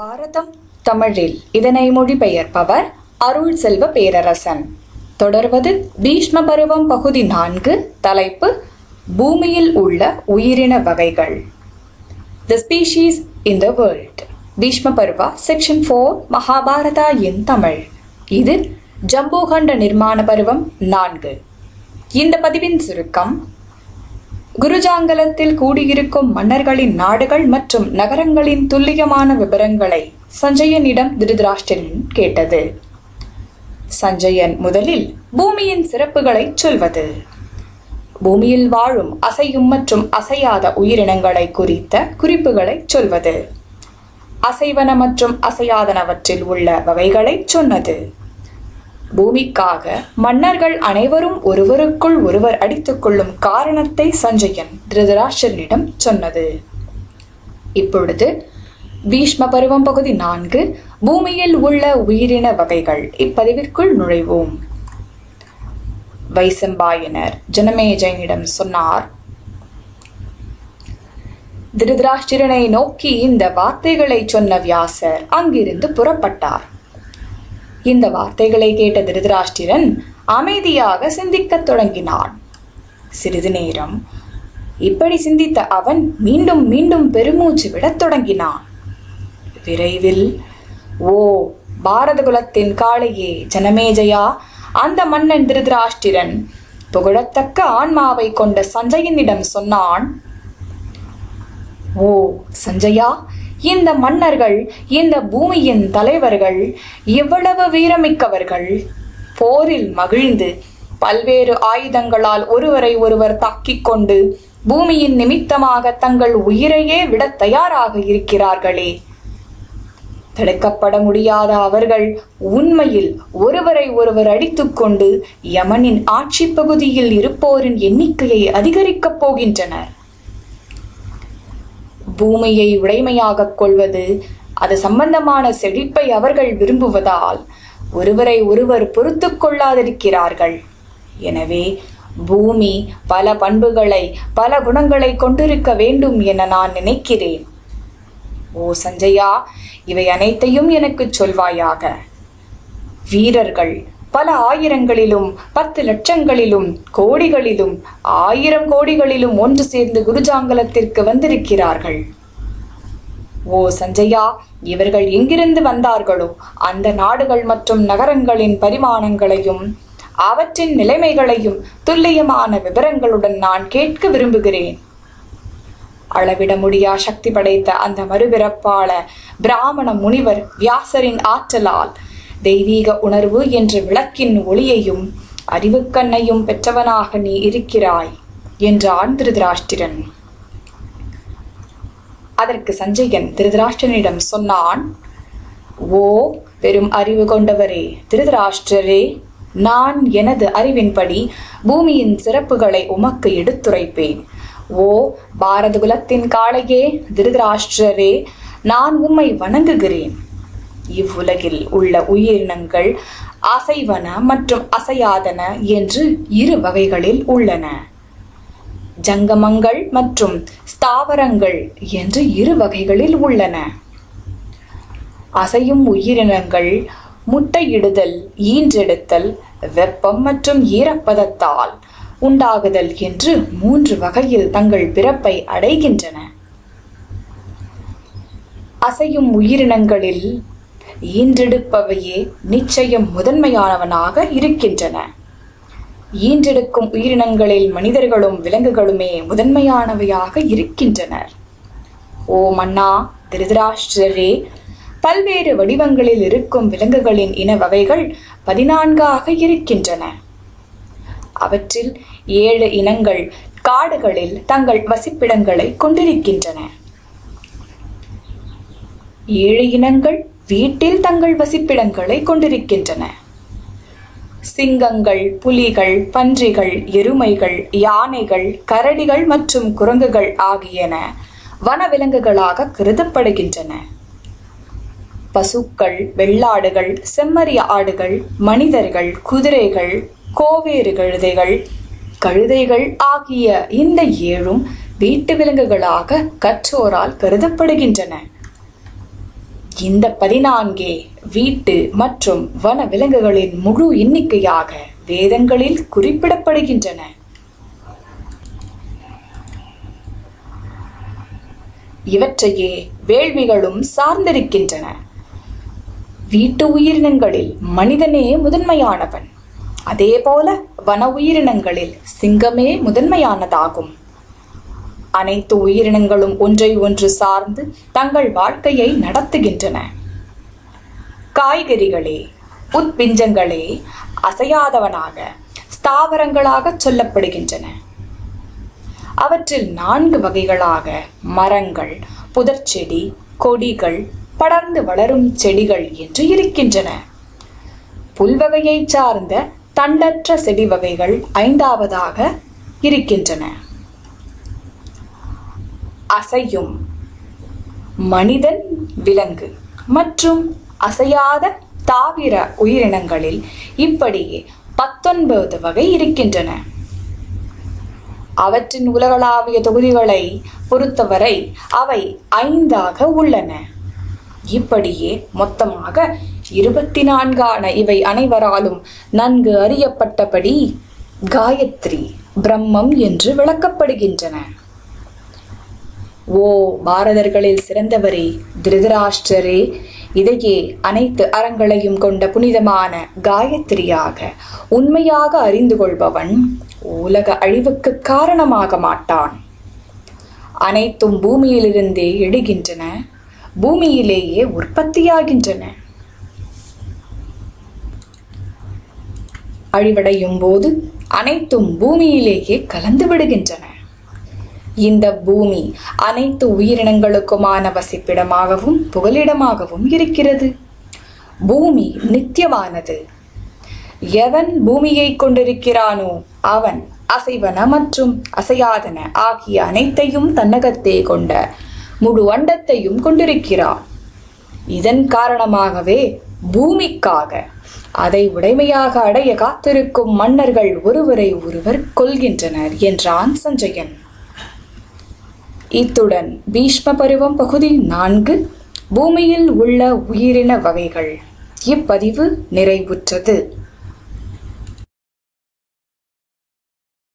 பாரதம் தமிழில் இதனை மொழிபெயர்ப்பவர் அருள் செல்வ பேரரசன். தொடர்வது பீஷ்ம பருவம் பகுதி நான்கு தலைப்பு பூமியில் உள்ள உயிரின வகைகள். The species in the world Bhishma Parva section four Mahabharata in Tamil. இது ஜம்பூகண்ட நிர்மாண பருவம் நான்கு. இந்த பதிவின் சுருக்கம் குருஜாங்கலத்தில் கூடியிருக்கும் மன்னர்களின் நாடுகள் மற்றும் நகரங்களின் துல்லியமான விவரங்களை சஞ்சயனிடம் திருதராஷ்டிரன் கேட்டது. சஞ்சயன் முதலில் பூமியின் சிறப்புகளை சொல்வது. பூமியில் வாழும் அசையும் மற்றும் அசையாத உயிரினங்களை குறித்த குறிப்புகளை சொல்வது. அசைவன மற்றும் அசையாதனவற்றில் உள்ள வகைகளை சொன்னது. பூமிக்காக மன்னர்கள் அனைவரும் ஒருவருக்குள் ஒருவர் அடித்துக் கொள்ளும் காரணத்தை சஞ்சயன் திருதராஷ்டிரனிடம் சொன்னது. இப்பொழுது பீஷ்ம பருவம் பகுதி நான்கு பூமியில் உள்ள உயிரின வகைகள் இப்பதிவிற்குள் நுழைவோம். வைசம்பாயனர் ஜனமேஜயனிடம் சொன்னார் திருதராஷ்டிரனை நோக்கி இந்த வார்த்தைகளை சொன்ன வியாசர் அங்கிருந்து புறப்பட்டார். இந்த வார்த்தைகளை கேட்ட திருதராஷ்டிரன் அமைதியாக சிந்திக்கத் தொடங்கினான். சிறிது நேரம் இப்படி சிந்தித்த அவன் மீண்டும் மீண்டும் பெருமூச்சு விடத் தொடங்கினான். விரைவில் ஓ பாரத குலத்தின் காளையே ஜனமேஜயா அந்த மன்னன் திருதராஷ்டிரன் புகழத்தக்க ஆன்மாவை கொண்ட சஞ்சயனிடம் சொன்னான். ஓ சஞ்சயா இந்த மன்னர்கள் இந்த பூமியின் தலைவர்கள் இவ்வளவு வீரமிக்கவர்கள்? போரில் மகிழ்ந்து பல்வேறு ஆயுதங்களால் ஒருவரை ஒருவர் தாக்கிக் கொண்டு பூமியின் நிமித்தமாக தங்கள் உயிரையே விட தயாராக இருக்கிறார்களே. தடுக்கப்பட முடியாத அவர்கள் உண்மையில் ஒருவரை ஒருவர் அடித்துக்கொண்டு யமனின் ஆட்சி பகுதியில் இருப்போரின் எண்ணிக்கையை அதிகரிக்கப் போகின்றனர். பூமியை உடைமையாகக் கொள்வது அது சம்பந்தமான செழிப்பை அவர்கள் விரும்புவதால் ஒருவரை ஒருவர் பொறுத்து கொள்ளாதிருக்கிறார்கள். எனவே பூமி பல பண்புகளை பல குணங்களை கொண்டிருக்க வேண்டும் என நான் நினைக்கிறேன். ஓ சஞ்சயா இவை அனைத்தையும் எனக்கு சொல்வாயாக. வீரர்கள் பல ஆயிரங்களிலும் பத்து லட்சங்களிலும் கோடிகளிலும் ஆயிரம் கோடிகளிலும் ஒன்று சேர்ந்து குருஜாங்கலத்திற்கு வந்திருக்கிறார்கள். ஓ சஞ்சயா இவர்கள் எங்கிருந்து வந்தார்களோ அந்த நாடுகள் மற்றும் நகரங்களின் பரிமாணங்களையும் அவற்றின் நிலைமைகளையும் துல்லியமான விவரங்களுடன் நான் கேட்க விரும்புகிறேன். அளவிட முடியா சக்தி படைத்த அந்த மறுபிறப்பாள பிராமண முனிவர் வியாசரின் ஆற்றலால் தெய்வீக உணர்வு என்ற விளக்கின் ஒளியையும் அறிவுக்கண்ணையும் பெற்றவனாக நீ இருக்கிறாய் என்றான் திருதராஷ்டிரன். அதற்கு சஞ்சயன் திருதராஷ்டிரனிடம் சொன்னான் ஓ பெரும் அறிவு கொண்டவரே திருதராஷ்டிரரே நான் எனது அறிவின்படி பூமியின் சிறப்புகளை உமக்கு எடுத்துரைப்பேன். ஓ பாரத குலத்தின் காளையே திருதராஷ்டிரரே நான் உம்மை வணங்குகிறேன். இவ்வுலகில் உள்ள உயிரினங்கள் அசைவன மற்றும் அசையாதன என்று இரு வகைகளில் உள்ளன. ஜங்கமங்கள் மற்றும் ஸ்தாவரங்கள் என்று இரு வகைகளில் உள்ளன. அசையும் உயிரினங்கள் முட்டையிடுதல் ஈன்றெடுத்தல் வெப்பம் மற்றும் ஈரப்பதத்தால் உண்டாகுதல் என்று மூன்று வகையில் தங்கள் பிறப்பை அடைகின்றன. அசையும் உயிரினங்களில் ஈன்றெடுப்பவையே நிச்சயம் முதன்மையானவனாக இருக்கின்றன. ஈன்றெடுக்கும் உயிரினங்களில் மனிதர்களும் விலங்குகளுமே முதன்மையானவையாக இருக்கின்றனர். ஓ மன்னா திருதராஷ்டிரரே பல்வேறு வடிவங்களில் இருக்கும் விலங்குகளின் இன வகைகள் பதினான்காக இருக்கின்றன. அவற்றில் ஏழு இனங்கள் காடுகளில் தங்கள் வசிப்பிடங்களை கொண்டிருக்கின்றன. ஏழு இனங்கள் வீட்டில் தங்கள் வசிப்பிடங்களை கொண்டிருக்கின்றன. சிங்கங்கள் புலிகள் பன்றிகள் எருமைகள் யானைகள் கரடிகள் மற்றும் குரங்குகள் ஆகியன வனவிலங்குகளாக கருதப்படுகின்றன. பசுக்கள் வெள்ளாடுகள் செம்மறி ஆடுகள் மனிதர்கள் குதிரைகள் கோவேறு கழுதைகள் கழுதைகள் ஆகிய இந்த ஏழும் வீட்டு விலங்குகளாக கற்றோரால் கருதப்படுகின்றன. இந்த பதினான்கே வீட்டு மற்றும் வன விலங்குகளின் முழு எண்ணிக்கையாக வேதங்களில் குறிப்பிடப்படுகின்றன. இவற்றையே வேள்விகளும் சார்ந்திருக்கின்றன. வீட்டு உயிரினங்களில் மனிதனே முதன்மையானவன். அதேபோல வன உயிரினங்களில் சிங்கமே முதன்மையானதாகும். அனைத்து உயிரினங்களும் ஒன்றை ஒன்று சார்ந்து தங்கள் வாழ்க்கையை நடத்துகின்றன. காய்கறிகளே உட்பிஞ்சங்களே அசையாதவனாக ஸ்தாவரங்களாக சொல்லப்படுகின்றன. அவற்றில் நான்கு வகைகளாக மரங்கள் புதர்ச்செடி கொடிகள் படர்ந்து வளரும் செடிகள் என்று இருக்கின்றன. புல்வகையைச் சார்ந்த தண்டற்ற செடி வகைகள் ஐந்தாவதாக இருக்கின்றன. அசையும் மனிதன் விலங்கு மற்றும் அசையாத தாவிர உயிரினங்களில் இப்படியே பத்தொன்பது வகை இருக்கின்றன. அவற்றின் உலகளாவிய தொகுதிகளை பொறுத்தவரை அவை ஐந்தாக உள்ளன. இப்படியே மொத்தமாக இருபத்தி நான்கான இவை அனைவராலும் நன்கு அறியப்பட்டபடி காயத்ரி பிரம்மம் என்று விளக்கப்படுகின்றன. ஓ பாரதர்களில் சிறந்தவரே திருதராஷ்டரே. இதையே அனைத்து அறங்களையும் கொண்ட புனிதமான காயத்ரியாக உண்மையாக அறிந்து கொள்பவன் உலக அழிவுக்கு காரணமாக மாட்டான். அனைத்தும் பூமியிலிருந்தே எடுகின்றன பூமியிலேயே உற்பத்தியாகின்றன. அழிவடையும் போது அனைத்தும் பூமியிலேயே கலந்து விடுகின்றன. இந்த பூமி அனைத்து உயிரினங்களுக்குமான வசிப்பிடமாகவும் புகலிடமாகவும் இருக்கிறது. பூமி நித்தியமானது. எவன் பூமியை கொண்டிருக்கிறானோ அவன் அசைவன மற்றும் அசையாதன ஆகிய அனைத்தையும் தன்னகத்தே கொண்ட முழு அண்டத்தையும் கொண்டிருக்கிறான். இதன் காரணமாகவே பூமிக்காக அதை உடைமையாக அடைய காத்திருக்கும் மன்னர்கள் ஒருவரை ஒருவர் கொள்கின்றனர் என்றான் சஞ்சயன். இத்துடன் பீஷ்ம பருவம் பகுதி நான்கு பூமியில் உள்ள உயிரின வகைகள். இப்பதிவு நிறைவுற்றது.